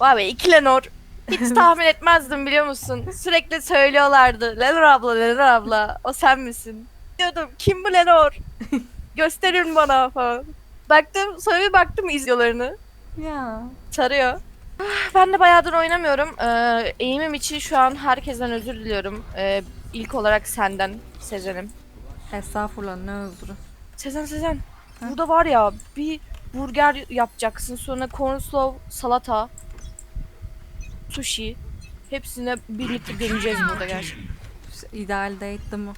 Vay be iki Lenor. Hiç tahmin etmezdim biliyor musun? Sürekli söylüyorlardı. Lenor abla, Lenor abla. O sen misin? Diyordum kim bu Lenor? Gösterin bana falan. Baktım sonra bir baktım izliyorlarını. Ya. Sarıyor. Ah, Ben de bayağıdır oynamıyorum. Ee, eğimim için şu an herkesten özür diliyorum. Ee, ilk olarak senden Sezen'im. Estağfurullah ne özrü. Sezen Sezen. Burada var ya bir burger yapacaksın. Sonra cornslaw, salata, sushi. Hepsine birlikte deneyeceğiz burada gerçekten. İdeal date mi?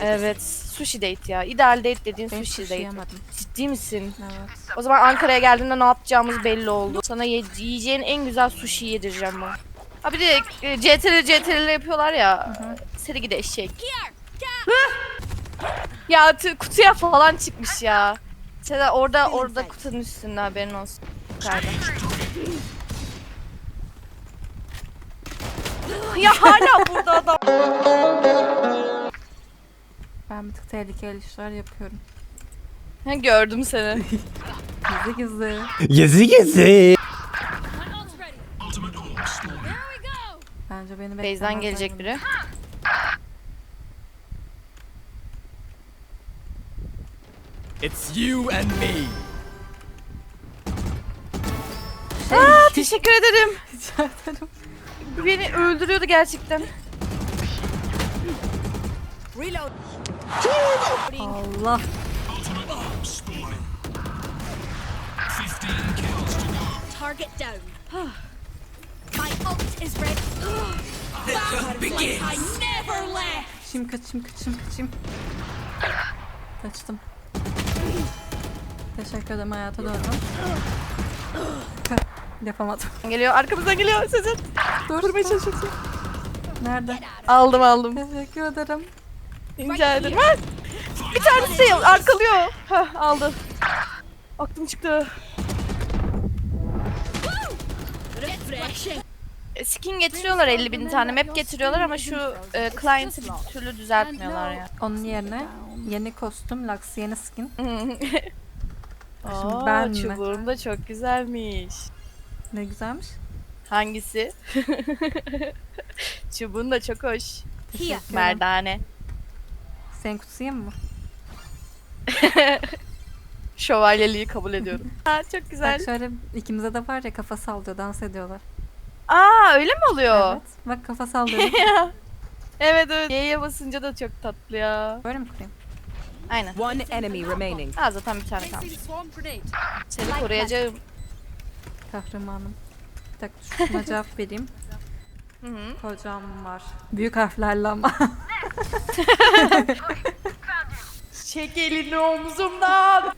Evet. Sushi date ya. İdeal date dediğin Ben sushi sushi date. yemedim. Ciddi misin? Evet. O zaman Ankara'ya geldiğinde ne yapacağımız belli oldu. Sana ye- yiyeceğin en güzel sushi yedireceğim ben. Ha bir de e, CTRL CTRL yapıyorlar ya. Seni gide eşek. ya tü- kutuya falan çıkmış ya. Sen orada orada kutunun üstünde haberin olsun. Yukarıda. Ya hala burada adam. Ben bir tık tehlikeli işler yapıyorum. Ha, Gördüm seni. Gizli gizli. Gezi gezi. Bence beni Beyzden beklemezler gelecek biri. It's you and me. Aa, teşekkür ederim. Rica ederim. Beni öldürüyordu gerçekten. Allah. Target down. My ult is ready. Like I never left. Kaçayım kaçayım kaçayım kaçayım. Kaçtım. Teşekkür ederim hayata döndüm. Yapamadım. Geliyor arkamızdan geliyor Sezen. Dur. Durmaya dur. çalışıyorsun. Nerede? Aldım aldım. Teşekkür ederim. Rica ederim. Ha! Bir tanesi arkalıyor. Hah aldı. Aklım çıktı. E, Skin getiriyorlar 50 bin tane map getiriyorlar ama şu e, client'ı bir türlü düzeltmiyorlar ya. Onun yerine yeni kostüm, Lux yeni skin. Aa, ben mi? çubuğum da çok güzelmiş. Ne güzelmiş. Hangisi? Çubuğun da çok hoş. Teşekkür ederim. Merdane. Senin kutusayım mı? Şövalyeliği kabul ediyorum. ha çok güzel. Bak şöyle ikimize de var ya kafa sallıyor, dans ediyorlar. Aa öyle mi oluyor? Evet. Bak kafa sallıyor. evet evet. Y'ye basınca da çok tatlı ya. Böyle mi kurayım? Aynen. One enemy remaining. Aa zaten bir tane kalmış. Seni koruyacağım. Kahramanım. Bir dakika şuna cevap vereyim. Hı hı. Kocam var. Büyük harflerle ama. Çek elini omzumdan.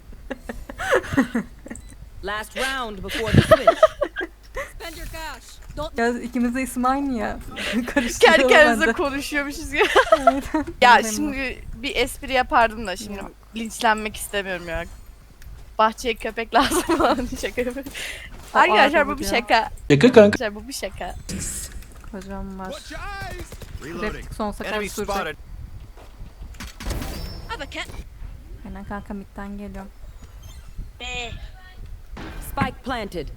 Last round before the switch. Spend your cash. Ya ikimiz de isim aynı ya. Kendi kendimize konuşuyormuşuz ya Benim şimdi bir espri yapardım da şimdi Yok. linçlenmek istemiyorum ya. Bahçeye köpek lazım falan şaka yapıyorum. Arkadaşlar bu bir şaka. Şaka kanka. Arkadaşlar bu bir şaka. Kocam var. Replik sonsuza kadar sürecek. Aynen kanka midden geliyorum. Be. Spike planted.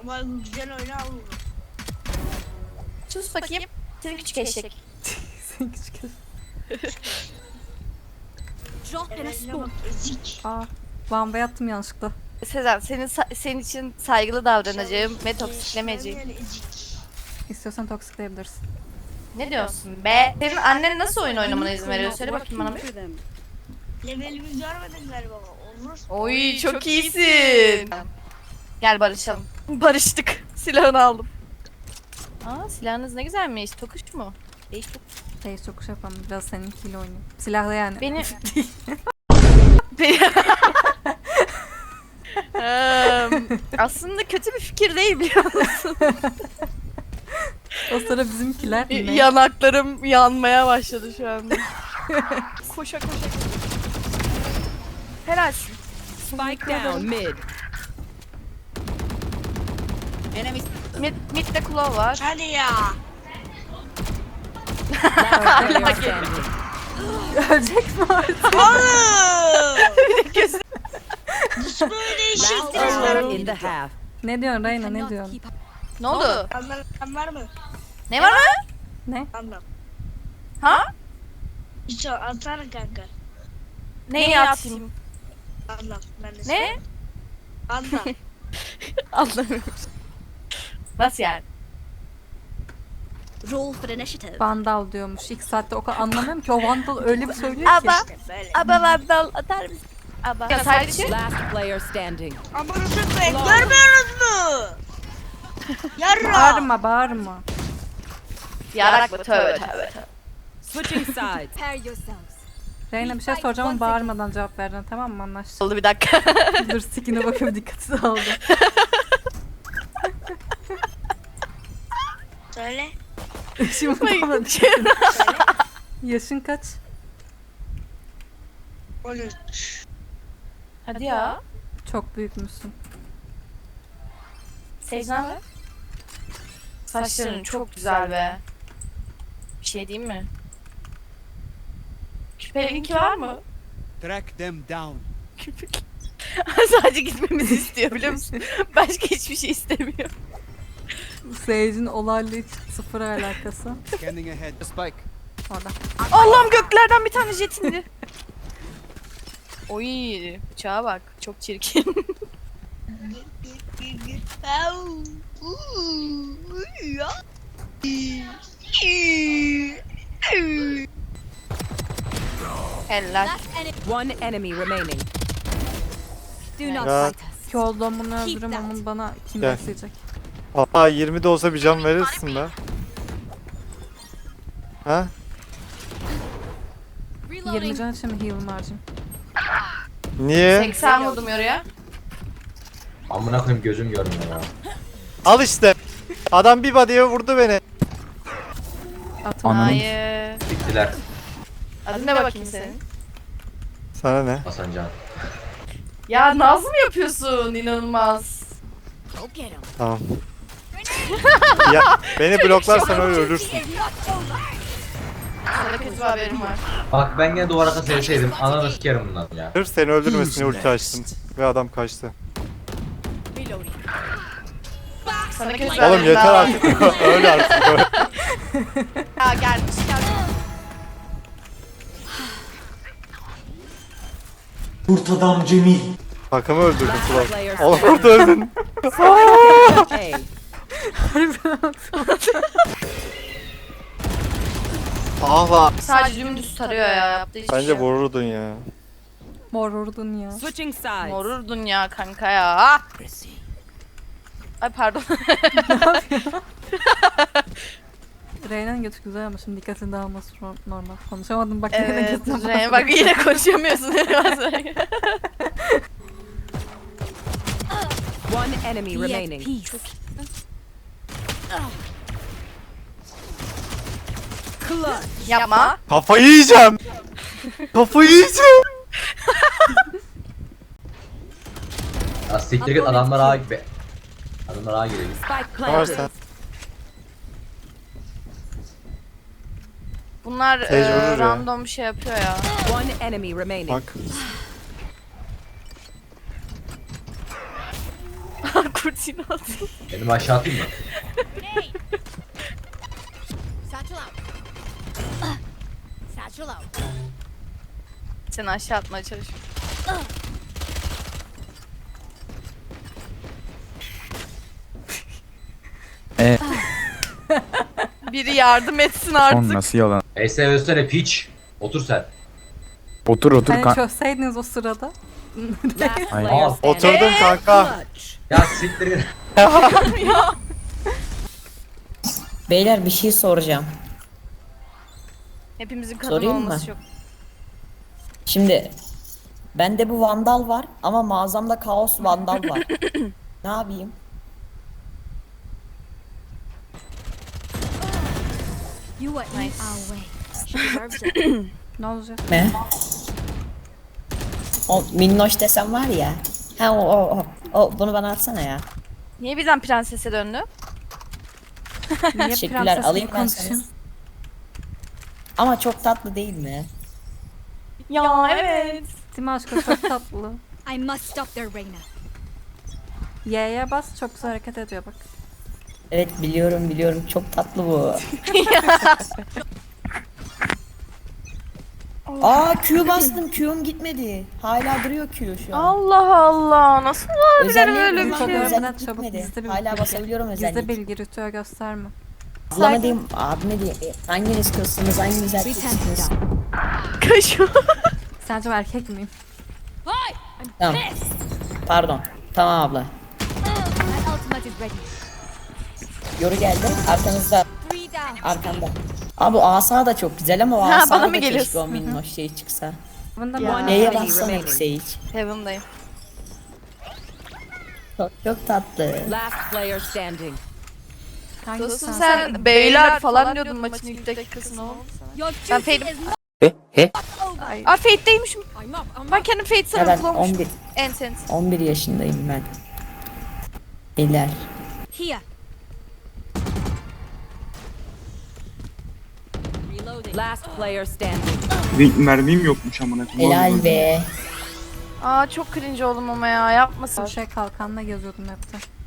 Ama güzel oynar bu. Sus bakayım. Seni küçük eşek. Sen küçük kız. Drop in a ezik. Aa. Lamba yattım yanlışlıkla. Sezen senin sa- senin için saygılı davranacağım ve toksiklemeyeceğim. İstiyorsan toksikleyebilirsin. Ne diyorsun be? Senin annen nasıl oyun oynamana izin veriyor? Söyle bakayım bana bir. Levelimiz görmedin galiba. Olur. Oy çok iyisin. Gel barışalım. Barıştık. Silahını aldım. Aa silahınız ne güzelmiş. Tokuş mu? Değiş çok. Şey çok şey yapalım. Biraz seninkiyle oynayayım. Silahlı yani. Beni... Aslında kötü bir fikir değil biliyor musun? o sıra bizimkiler ne? Yanaklarım yanmaya başladı şu anda. koşa koşa. Helalsin. Spike down mid. Enemy Mid, midde kulağı var. Hadi ya. player standing. Ölecek mi artık? Oğlum. Böyle in the half. Ne diyorsun Reyna ne diyorsun? Ne oldu? Anlam kan var mı? Ne var mı? Ne? Anlam. Ha? Hiç o- atsana kanka. Neyi atayım? Anlam. Ben de Ne? Anlam. Anlamıyorum. Nasıl yani? Roll for initiative. Vandal diyormuş. İlk saatte o kadar anlamıyorum ki o Vandal öyle bir söylüyor ki. Aba, işte böyle. aba vandal atar mısın? Aba. Ya sadece Last player standing. Aman ısıtmayın. Görmüyoruz mu? Yarra. Bağırma bağırma. yarak mı? Tövbe tövbe. Switching sides. Prepare yourselves. Reyna bir şey soracağım ama bağırmadan cevap verdin tamam mı anlaştık? Oldu bir dakika. Dur sikine bakıyorum dikkati dağıldı. Söyle. Şimdi bana Yaşın kaç? 13. Hadi ya. Çok büyükmüşsün. Seyzen mi? Saçların çok güzel be. Bir şey diyeyim mi? Küpelinki var mı? Track them down. Sadece gitmemizi istiyor biliyor musun? Başka hiçbir şey istemiyor. Sage'in olayla hiç sıfır alakası. Scanning ahead. Spike. Orada. Allah'ım göklerden bir tane jet indi. Oy bıçağa bak çok çirkin. Helal. One enemy remaining. Do not Ya. fight us. Ki bunu that. onun bana kim Gel. besleyecek? Aa 20 de olsa bir can verirsin be. Ha? 20 Reloading. can için mi heal'ım harcayayım? Niye? 80 vurdum oraya. Amına koyayım gözüm görmüyor ya. Al işte. Adam bir body'ye vurdu beni. Atma. Hayır. Bittiler Adın ne bakayım senin? Sana ne? Hasan Can. Ya naz mı yapıyorsun? İnanılmaz. Tamam. ya beni bloklarsan öyle ölürsün. Sana kötü bir haberim var. Bak ben gene duvara sevseydim ananı sikerim bundan ya. Sırf seni öldürmesin ulti açtım. Ve adam kaçtı. Sana kötü bir Oğlum haberim yeter daha var. artık. öyle artık. Ya gelmiş gelmiş. Takımı öldürdün Last Flav. player Oğlum standing. burada öldün. Ah lan. Sadece dümdüz tarıyor ya. Yaptığı hiçbir Bence şey yok. vururdun ya. Mor vurdun ya. Switching sides. Morurdun ya kanka ya. Ah! Ay pardon. Reyna'nın götü güzel ama şimdi dikkatini dağılması no- normal. Konuşamadım bak. evet. dikkatini Reyna bak yine konuşamıyorsun. One enemy remaining. peace. Clutch. Yapma. Kafayı yiyeceğim. Kafayı yiyeceğim. Ya siktir git adamlar ağa gibi. Adamlar ağa giriyor. Spike Ne var planted. sen? Bunlar e, vurur ya. random şey yapıyor ya. One enemy remaining. Bak. Kurtini atıyor. Benim aşağı atayım mı? Satchel out. Satchel out. Seni aşağı atmaya çalışıyor. E. Biri yardım etsin artık. Oğlum nasıl yalan? Ese ölsene piç. Otur sen. Otur otur Hani kan. çözseydiniz o sırada. Last Ay. player Aa, standing. Oturdum kanka. Clutch. Ya siktir git. Beyler bir şey soracağım. Hepimizin kadın Sorayım mı? olması çok. Şimdi bende bu vandal var ama mağazamda kaos vandal var. ne yapayım? You are in our way. She deserves it. ne olacak? Ne? O minnoş desem var ya. Ha o o o. O bunu bana atsana ya. Niye birden prensese döndü? Niye Teşekkürler, alayım ben konuşuyorsun? Ama çok tatlı değil mi? Ya evet. Aşkım çok tatlı. I must stop their Reina. Y'ye bas çok güzel hareket ediyor bak. Evet biliyorum biliyorum çok tatlı bu. Aa Q bastım Q'm gitmedi. Hala duruyor Q şu an. Allah Allah nasıl olabilir Özelliği böyle bir bulmak şey? Çok özellik önemli, çabuk gitmedi. gizli bir Hala bilgi. basabiliyorum Gizli özellik. bilgi ritüel gösterme. Ablama diyeyim abime diyeyim. E, Hanginiz kızsınız hanginiz erkeksiniz? Kaşı. Sence ben erkek miyim? Tamam. Pardon. Tamam abla. Yoru geldi. Arkanızda. Arkanda. Abi asa da çok güzel ama o Ha, asa bana da mı keşke geliyorsun? o minnoş şey çıksa. Bunda Ya. mı? Neye bassana remaining. Sage. Heaven'dayım. Çok, çok tatlı. Last player standing. Hangisi Dostum sen? sen beyler falan diyordun maçın ilk dakikasında Ben Fade'im. He he. Ay, Aa. I'm Ben kendim Fade Ya ben kullanmışım. 11, Ent ent. 11 yaşındayım ben. Beyler. Here. Reloading. Last player standing. Bir mermim yokmuş amına koyayım. Helal be. Aa çok cringe oldum ama ya yapmasın. şey kalkanla geziyordum hep de.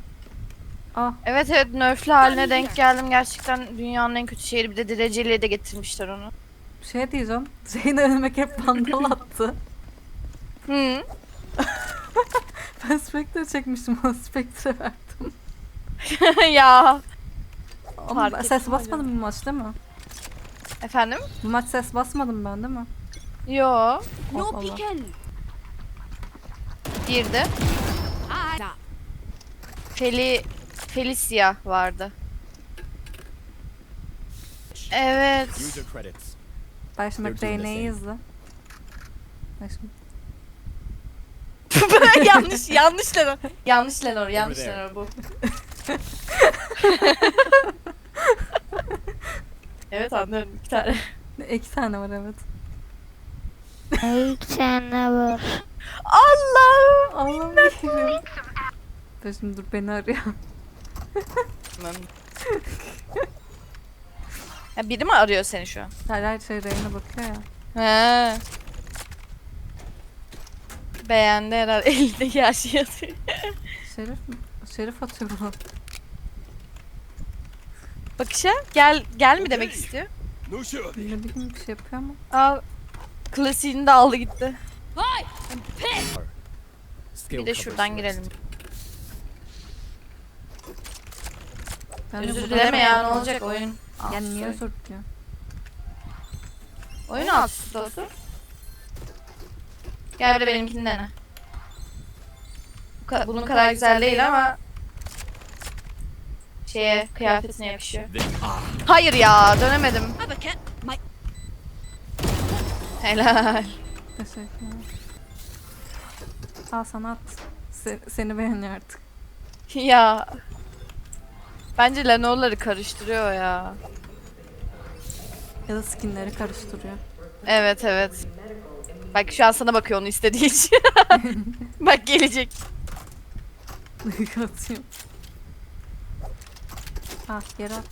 Ah Evet evet nerflü haline denk geldim. Gerçekten dünyanın en kötü şehri bir de dereceliğe de getirmişler onu. şey diyeceğim. Zeyn önüme hep vandal attı. Hı. Ben Spectre çekmiştim ona Spectre verdim. ya. Fark ettim ses basmadım bu maç değil mi? Efendim? Bu maç ses basmadım ben değil mi? Yo. No Allah. peeking. Girdi. Feli Felicia vardı. Evet. User credits. Ben şimdi DNA'yı izle. Şimdi. yanlış yanlış Lenor. Yanlış Lenor yanlış there. Lenor bu. evet anlıyorum bir tane. İki tane var evet. Allah'ım. Allah'ım yiyeyim. Dur şimdi dur beni arıyor. Ya biri mi arıyor seni şu an? Her her şey reyine bakıyor ya. He. Beğendi herhalde elindeki her şeyi atıyor. Şerif mi? Şerif atıyor bunu. Bakışa gel gel mi demek istiyor? Ne bileyim bir şey yapıyor ama. Aa klasiğini de aldı gitti. Bir de şuradan girelim. Ben de Özür burada- dileme ya ne olacak oyun. Yani niye özür diliyor? Oyun alt üstü olsun. Gel bir de benimkini dene. Bu ka- Bunun kadar güzel değil ama şeye kıyafetine yakışıyor. Hayır ya dönemedim. Have a kit. My Helal. Teşekkürler. Al sana at. Se- seni beğeniyor artık. ya. Bence Lenovo'ları karıştırıyor ya. Ya da skinleri karıştırıyor. Evet evet. Bak şu an sana bakıyor onu istediği için. Bak gelecek. Atıyorum. Ah yere at.